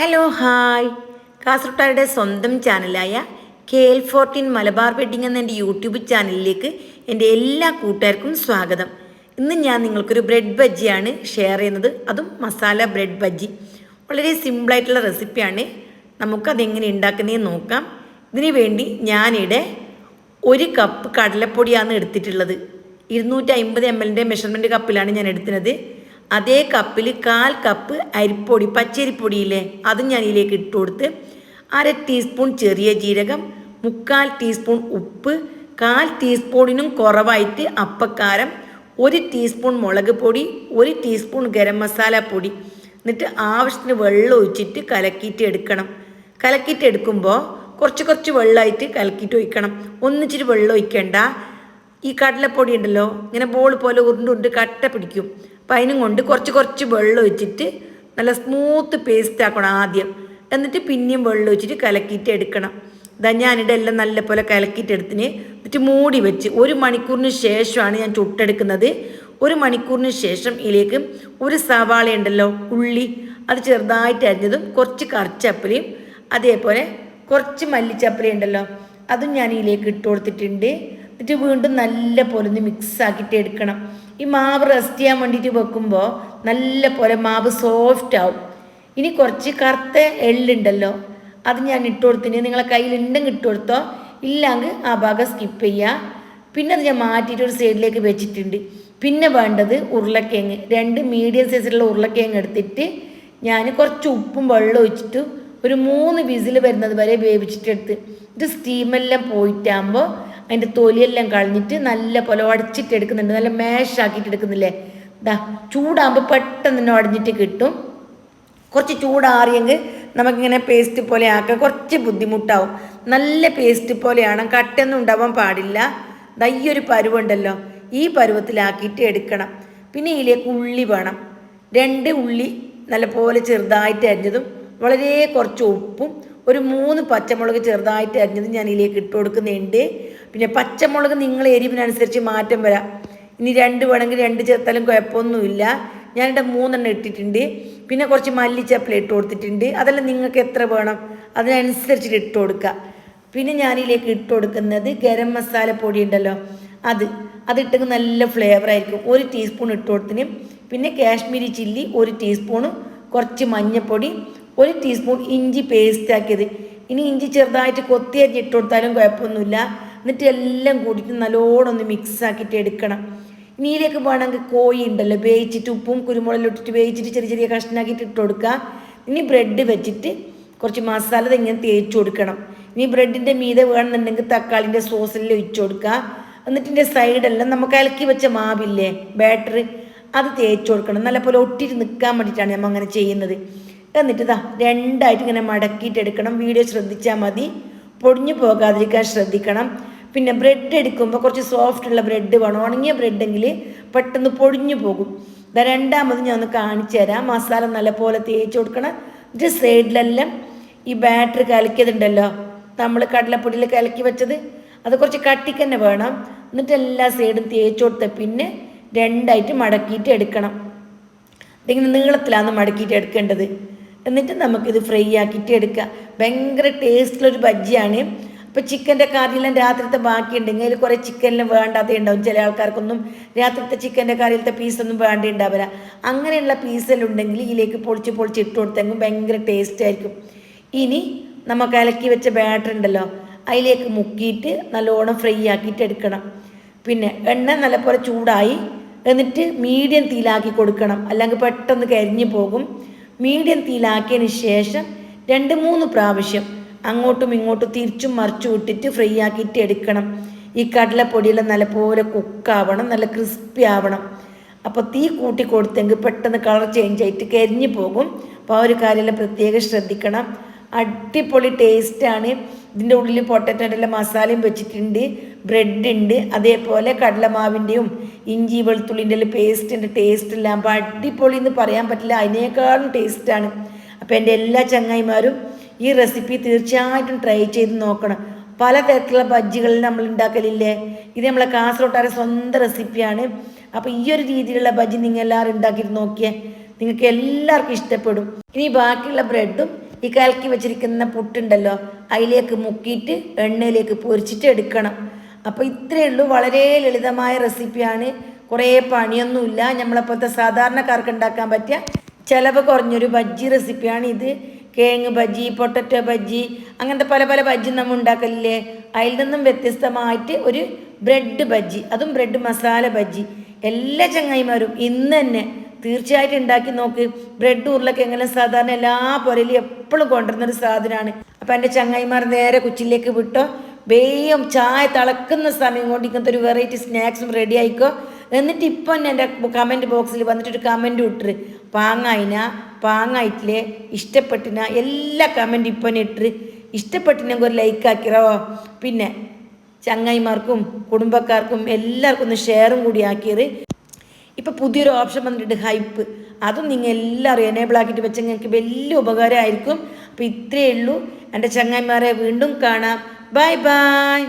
Hello hi കാസർഗോട്ടുകാരുടെ സ്വന്തം ചാനലായ K L fourteen Malabar wedding എന്ന എന്റെ യൂട്യൂബ് ചാനലിലേക്ക് എന്റെ എല്ലാ കൂട്ടുകാർക്കും സ്വാഗതം. ഇന്ന് ഞാൻ നിങ്ങൾക്കൊരു ബ്രെഡ് ബജ്ജിയാണ് ഷെയർ ചെയ്യുന്നത്. അതും മസാല ബ്രെഡ് ബജ്ജി വളരെ സിമ്പിളായിട്ടുള്ള റെസിപ്പിയാണ് നമുക്കതെങ്ങനെ ഉണ്ടാക്കുന്നതെന്ന് നോക്കാം. ഇതിനു വേണ്ടി ഞാനിവിടെ ഒരു കപ്പ് കടലപ്പൊടിയാണ് എടുത്തിട്ടുള്ളത്. ഇരുന്നൂറ്റി അമ്പത് എം എല്ലിന്റെ മെഷർമെന്റ് കപ്പിലാണ് ഞാൻ എടുക്കുന്നത് അതേ കപ്പിൽ കാൽ കപ്പ് അരിപ്പൊടി പച്ചരിപ്പൊടിയില്ലേ അതും ഞാൻ ഇതിലേക്ക് ഇട്ട് കൊടുത്ത് അര ടീസ്പൂൺ ചെറിയ ജീരകം മുക്കാൽ ടീസ്പൂൺ ഉപ്പ് കാൽ ടീസ്പൂണിനും കുറവായിട്ട് അപ്പക്കാരം ഒരു ടീസ്പൂൺ മുളക് പൊടി ഒരു ടീസ്പൂൺ ഗരം മസാല പൊടി. എന്നിട്ട് ആവശ്യത്തിന് വെള്ളം ഒഴിച്ചിട്ട് കലക്കിയിട്ട് എടുക്കണം. കലക്കിയിട്ട് എടുക്കുമ്പോൾ കുറച്ച് കുറച്ച് വെള്ളമായിട്ട് കലക്കിയിട്ട് ഒഴിക്കണം. ഒന്നിച്ചിട്ട് വെള്ളം ഒഴിക്കണ്ട. ഈ കടലപ്പൊടി ഉണ്ടല്ലോ ഇങ്ങനെ ബോൾ പോലെ ഉരുണ്ട് ഉരുണ്ട് കട്ട പിടിക്കും. അപ്പം അതിനും കൊണ്ട് കുറച്ച് കുറച്ച് വെള്ളം ഒഴിച്ചിട്ട് നല്ല സ്മൂത്ത് പേസ്റ്റ് ആക്കണം ആദ്യം. എന്നിട്ട് പിന്നെയും വെള്ളം ഒഴിച്ചിട്ട് കലക്കിയിട്ട് എടുക്കണം. ഇതാ ഞാനിവിടെ എല്ലാം നല്ലപോലെ കലക്കിയിട്ട് എടുത്തിന്. എന്നിട്ട് മൂടി വെച്ച് ഒരു മണിക്കൂറിന് ശേഷമാണ് ഞാൻ ചുട്ടെടുക്കുന്നത്. ഒരു മണിക്കൂറിന് ശേഷം ഇതിലേക്ക് ഒരു സവാള ഉണ്ടല്ലോ ഉള്ളി അത് ചെറുതായിട്ട് അരിഞ്ഞതും കുറച്ച് കറിച്ചപ്പലയും അതേപോലെ കുറച്ച് മല്ലിച്ചപ്പലയും ഉണ്ടല്ലോ അതും ഞാൻ ഇതിലേക്ക് ഇട്ട് കൊടുത്തിട്ടുണ്ട്. എന്നിട്ട് വീണ്ടും നല്ല പോലെ ഒന്ന് മിക്സ് ആക്കിയിട്ട് എടുക്കണം. ഈ മാവ് റെസ്റ്റ് ചെയ്യാൻ വേണ്ടിയിട്ട് വെക്കുമ്പോൾ നല്ല പോലെ മാവ് സോഫ്റ്റ് ആവും. ഇനി കുറച്ച് കറുത്ത എള്ളുണ്ടല്ലോ അത് ഞാൻ ഇട്ട് കൊടുത്തിന്. നിങ്ങളെ കയ്യിലുണ്ടെങ്കിൽ ഇട്ട് കൊടുത്തോ ഇല്ലെങ്കിൽ ആ ഭാഗം സ്കിപ്പ് ചെയ്യുക പിന്നെ അത് ഞാൻ മാറ്റിയിട്ട് ഒരു സൈഡിലേക്ക് വെച്ചിട്ടുണ്ട്. പിന്നെ വേണ്ടത് ഉരുളക്കിഴങ്ങ്. രണ്ട് മീഡിയം സൈസിലുള്ള ഉരുളക്കിഴങ്ങ് എടുത്തിട്ട് ഞാൻ കുറച്ച് ഉപ്പും വെള്ളം ഒഴിച്ചിട്ട് ഒരു മൂന്ന് വിസിൽ വരുന്നത് വരെ വേവിച്ചിട്ടെടുത്ത് ഇത് സ്റ്റീമെല്ലാം പോയിട്ടാകുമ്പോൾ അതിന്റെ തൊലിയെല്ലാം കളഞ്ഞിട്ട് നല്ല പോലെ ഉടച്ചിട്ട് എടുക്കുന്നുണ്ട്. നല്ല മേശാക്കിയിട്ട് എടുക്കുന്നില്ലേ? ദാ ചൂടാകുമ്പോൾ പെട്ടെന്ന് തന്നെ ഉടഞ്ഞിട്ട് കിട്ടും. കുറച്ച് ചൂടാറിയെങ്കിൽ നമുക്കിങ്ങനെ പേസ്റ്റ് പോലെ ആക്കാൻ കുറച്ച് ബുദ്ധിമുട്ടാവും. നല്ല പേസ്റ്റ് പോലെയാണ്. കട്ടൊന്നും ഉണ്ടാവാൻ പാടില്ല. ദാ പരുവുണ്ടല്ലോ. ഈ പരുവത്തിലാക്കിയിട്ട് എടുക്കണം. പിന്നെ ഇതിലേക്ക് ഉള്ളി വേണം. രണ്ട് ഉള്ളി നല്ലപോലെ ചെറുതായിട്ട് അരിഞ്ഞതും വളരെ കുറച്ച് ഉപ്പും ഒരു മൂന്ന് പച്ചമുളക് ചെറുതായിട്ട് അരിഞ്ഞതും ഞാൻ ഇതിലേക്ക് ഇട്ട് കൊടുക്കുന്നുണ്ട്. പിന്നെ പച്ചമുളക് നിങ്ങൾ എരിവിനനുസരിച്ച് മാറ്റം വരാം. ഇനി രണ്ട് വേണമെങ്കിൽ രണ്ട് ചേർത്താലും കുഴപ്പമൊന്നുമില്ല. ഞാനിവിടെ മൂന്നെണ്ണം ഇട്ടിട്ടുണ്ട്. പിന്നെ കുറച്ച് മല്ലിച്ചപ്പില ഇട്ട് കൊടുത്തിട്ടുണ്ട്. അതെല്ലാം നിങ്ങൾക്ക് എത്ര വേണം അതിനനുസരിച്ചിട്ട് ഇട്ട് കൊടുക്കുക. പിന്നെ ഞാനിതിലേക്ക് ഇട്ട് കൊടുക്കുന്നത് ഗരം മസാല പൊടി ഉണ്ടല്ലോ അത്. അതിട്ടെങ്കിൽ നല്ല ഫ്ലേവർ ആയിരിക്കും. ഒരു ടീസ്പൂൺ ഇട്ട് കൊടുത്തിന് പിന്നെ കാശ്മീരി ചില്ലി ഒരു ടീസ്പൂണ് കുറച്ച് മഞ്ഞൾപ്പൊടി ഒരു ടീസ്പൂൺ ഇഞ്ചി പേസ്റ്റ് ആക്കിയത്. ഇനി ഇഞ്ചി ചെറുതായിട്ട് കൊത്തി അരിഞ്ഞ് ഇട്ട് കൊടുത്താലും കുഴപ്പമൊന്നുമില്ല. എന്നിട്ട് എല്ലാം കൂടിയിട്ട് നല്ലോണം ഒന്ന് മിക്സ് ആക്കിയിട്ട് എടുക്കണം. ഇനിയിലേക്ക് വേണമെങ്കിൽ കോഴി ഉണ്ടല്ലോ വേവിച്ചിട്ട് ഉപ്പും കുരുമുളകും ഇട്ടിട്ട് വേവിച്ചിട്ട് ചെറിയ ചെറിയ കഷ്ണാക്കിയിട്ട് ഇട്ട് കൊടുക്കുക. ഇനി ബ്രെഡ് വെച്ചിട്ട് കുറച്ച് മസാല ഇങ്ങനെ തേച്ച് കൊടുക്കണം. ഇനി ബ്രെഡിന്റെ മീതെ വേണമെന്നുണ്ടെങ്കിൽ തക്കാളിന്റെ സോസെല്ലാം ഒഴിച്ച് കൊടുക്കുക. എന്നിട്ട് ഇതിന്റെ സൈഡെല്ലാം നമുക്ക് ഇലക്കി വെച്ച മാവില്ലേ ബാറ്ററി അത് തേച്ച് കൊടുക്കണം. നല്ലപോലെ ഒട്ടിട്ട് നിൽക്കാൻ വേണ്ടിയിട്ടാണ് നമ്മൾ അങ്ങനെ ചെയ്യുന്നത്. എന്നിട്ട് ഇതാ രണ്ടായിട്ട് ഇങ്ങനെ മടക്കിയിട്ട് എടുക്കണം. വീഡിയോ ശ്രദ്ധിച്ചാൽ മതി. പൊടിഞ്ഞു പോകാതിരിക്കാൻ ശ്രദ്ധിക്കണം. പിന്നെ ബ്രെഡ് എടുക്കുമ്പോൾ കുറച്ച് സോഫ്റ്റ് ഉള്ള ബ്രെഡ് വേണം. ഉണങ്ങിയ ബ്രെഡെങ്കിൽ പെട്ടെന്ന് പൊടിഞ്ഞു പോകും. ഇതാ രണ്ടാമത് ഞാൻ ഒന്ന് കാണിച്ചു തരാം. മസാല നല്ലപോലെ തേച്ച് കൊടുക്കണം. എന്നിട്ട് സൈഡിലെല്ലാം ഈ ബാറ്ററി കലക്കിയതുണ്ടല്ലോ. നമ്മൾ കടലപ്പൊടിയിൽ കലക്കി വെച്ചത്. അത് കുറച്ച് കട്ടിക്ക് തന്നെ വേണം. എന്നിട്ട് എല്ലാ സൈഡും തേച്ച് കൊടുത്ത പിന്നെ രണ്ടായിട്ട് മടക്കിയിട്ട് എടുക്കണം. ഇതിങ്ങനെ നീളത്തിലാണ് മടക്കിയിട്ട് എടുക്കേണ്ടത്. എന്നിട്ട് നമുക്കിത് ഫ്രൈ ആക്കിയിട്ട് എടുക്കാം. ഭയങ്കര ടേസ്റ്റുള്ളൊരു ബജ്ജിയാണ്. അപ്പോൾ ചിക്കന്റെ കറിയെല്ലാം രാത്രിത്തെ ബാക്കി ഉണ്ടെങ്കിൽ അതിൽ കുറേ ചിക്കനിലും വേണ്ടാതെ ഉണ്ടാവും. ചില ആൾക്കാർക്കൊന്നും രാത്രിത്തെ ചിക്കന്റെ കറിയിലത്തെ പീസൊന്നും വേണ്ട ഉണ്ടാവില്ല. അങ്ങനെയുള്ള പീസെല്ലാം ഉണ്ടെങ്കിൽ ഇതിലേക്ക് പൊളിച്ച് പൊളിച്ച് ഇട്ട് കൊടുത്തെങ്കിൽ ഭയങ്കര ടേസ്റ്റ് ആയിരിക്കും. ഇനി നമുക്ക് അലക്കി വെച്ച ബാറ്റർ ഉണ്ടല്ലോ അതിലേക്ക് മുക്കിയിട്ട് നല്ലോണം ഫ്രൈ ആക്കിയിട്ട് എടുക്കണം. പിന്നെ എണ്ണ നല്ലപോലെ ചൂടായി എന്നിട്ട് മീഡിയം തീലാക്കി കൊടുക്കണം. അല്ലെങ്കിൽ പെട്ടെന്ന് കരിഞ്ഞു പോകും. മീഡിയം തീലാക്കിയതിന് ശേഷം രണ്ട് മൂന്ന് പ്രാവശ്യം അങ്ങോട്ടും ഇങ്ങോട്ടും തിരിച്ചും മറിച്ചു വിട്ടിട്ട് ഫ്രൈ ആക്കിയിട്ട് എടുക്കണം. ഈ കടലപ്പൊടിയെല്ലാം നല്ലപോലെ കുക്കാവണം നല്ല ക്രിസ്പി ആവണം. അപ്പോൾ തീ കൂട്ടി കൊടുത്തെങ്കിൽ പെട്ടെന്ന് കളർ ചേഞ്ച് ആയിട്ട് കരിഞ്ഞു പോകും. അപ്പോൾ ആ ഒരു കാര്യമെല്ലാം പ്രത്യേകം ശ്രദ്ധിക്കണം. അടിപൊളി ടേസ്റ്റാണ് ഇതിന്റെ ഉള്ളിൽ പൊട്ടറ്റോന്റെ മസാലയും വെച്ചിട്ടുണ്ട് ബ്രെഡ് ഉണ്ട് അതേപോലെ കടലമാവിന്റെയും ഇഞ്ചി വെളുത്തുള്ളിന്റെ പേസ്റ്റിന്റെ ടേസ്റ്റ് എല്ലാം. അപ്പോൾ അടിപൊളി എന്ന് പറയാൻ പറ്റില്ല അതിനേക്കാളും ടേസ്റ്റാണ് അപ്പോൾ എന്റെ എല്ലാ ചങ്ങായിമാരും ഈ റെസിപ്പി തീർച്ചയായിട്ടും ട്രൈ ചെയ്ത് നോക്കണം. പലതരത്തിലുള്ള ബജ്ജികൾ നമ്മൾ ഉണ്ടാക്കലില്ലേ? ഇത് നമ്മളെ കാസർഗോട്ടാരെ സ്വന്തം റെസിപ്പിയാണ് അപ്പോൾ ഈ ഒരു രീതിയിലുള്ള ബജ്ജി നിങ്ങൾ എല്ലാവരും ഉണ്ടാക്കിയിട്ട് നോക്കിയേ. നിങ്ങൾക്ക് എല്ലാവർക്കും ഇഷ്ടപ്പെടും. ഇനി ബാക്കിയുള്ള ബ്രെഡും ഈ കലക്കി വെച്ചിരിക്കുന്ന പുട്ടുണ്ടല്ലോ അതിലേക്ക് മുക്കിയിട്ട് എണ്ണയിലേക്ക് പൊരിച്ചിട്ട് എടുക്കണം. അപ്പോൾ ഇത്രയേ ഉള്ളൂ. വളരെ ലളിതമായ റെസിപ്പിയാണ് കുറേ പണിയൊന്നുമില്ല. നമ്മളെപ്പോഴത്തെ സാധാരണക്കാർക്ക് ഉണ്ടാക്കാൻ പറ്റിയ ചിലവ് കുറഞ്ഞൊരു ബജ്ജി റെസിപ്പിയാണ് ഇത്. കിഴങ്ങ് ബജ്ജി പൊട്ടറ്റോ ബജ്ജി അങ്ങനത്തെ പല പല ബജ്ജി നമ്മൾ ഉണ്ടാക്കലില്ലേ? അതിൽ നിന്നും വ്യത്യസ്തമായിട്ട് ഒരു ബ്രെഡ് ബജ്ജി അതും ബ്രെഡ് മസാല ബജ്ജി. എല്ലാ ചങ്ങായിമാരും ഇന്ന് തന്നെ തീർച്ചയായിട്ടും ഉണ്ടാക്കി നോക്ക്. ബ്രെഡ് ഉരുളക്കിഴങ്ങനെ സാധാരണ എല്ലാ പുരയിലും എപ്പോഴും കൊണ്ടുവരുന്ന ഒരു സാധനമാണ്. അപ്പം എന്റെ ചങ്ങായിമാർ നേരെ കുച്ചിലേക്ക് വിട്ടോ. വേഗം ചായ തിളക്കുന്ന സമയം കൊണ്ട് ഇങ്ങനത്തെ ഒരു വെറൈറ്റി സ്നാക്സും റെഡി ആയിക്കോ. എന്നിട്ട് ഇപ്പം തന്നെ എന്റെ കമന്റ് ബോക്സിൽ വന്നിട്ടൊരു കമന്റ് ഇട്ടിര് പാങ്ങായിന പാങ്ങായിട്ടില്ലേ? ഇഷ്ടപ്പെട്ടിന എല്ലാ കമന്റ് ഇപ്പം ഇട്ട് ഇഷ്ടപ്പെട്ടിനെങ്കിൽ ഒരു ലൈക്ക് ആക്കിറോ പിന്നെ ചങ്ങായിമാർക്കും കുടുംബക്കാർക്കും എല്ലാവർക്കും ഒന്ന് ഷെയറും കൂടി ആക്കിയത് ഇപ്പം പുതിയൊരു ഓപ്ഷൻ വന്നിട്ടുണ്ട് ഹൈപ്പ് അതും നിങ്ങൾ എല്ലാവരും എനേബിൾ ആക്കിയിട്ട് വെച്ചാൽ നിങ്ങൾക്ക് വലിയ ഉപകാരമായിരിക്കും അപ്പോൾ ഇത്രയേ ഉള്ളൂ. എന്റെ ചങ്ങായിമാരെ വീണ്ടും കാണാം. Bye bye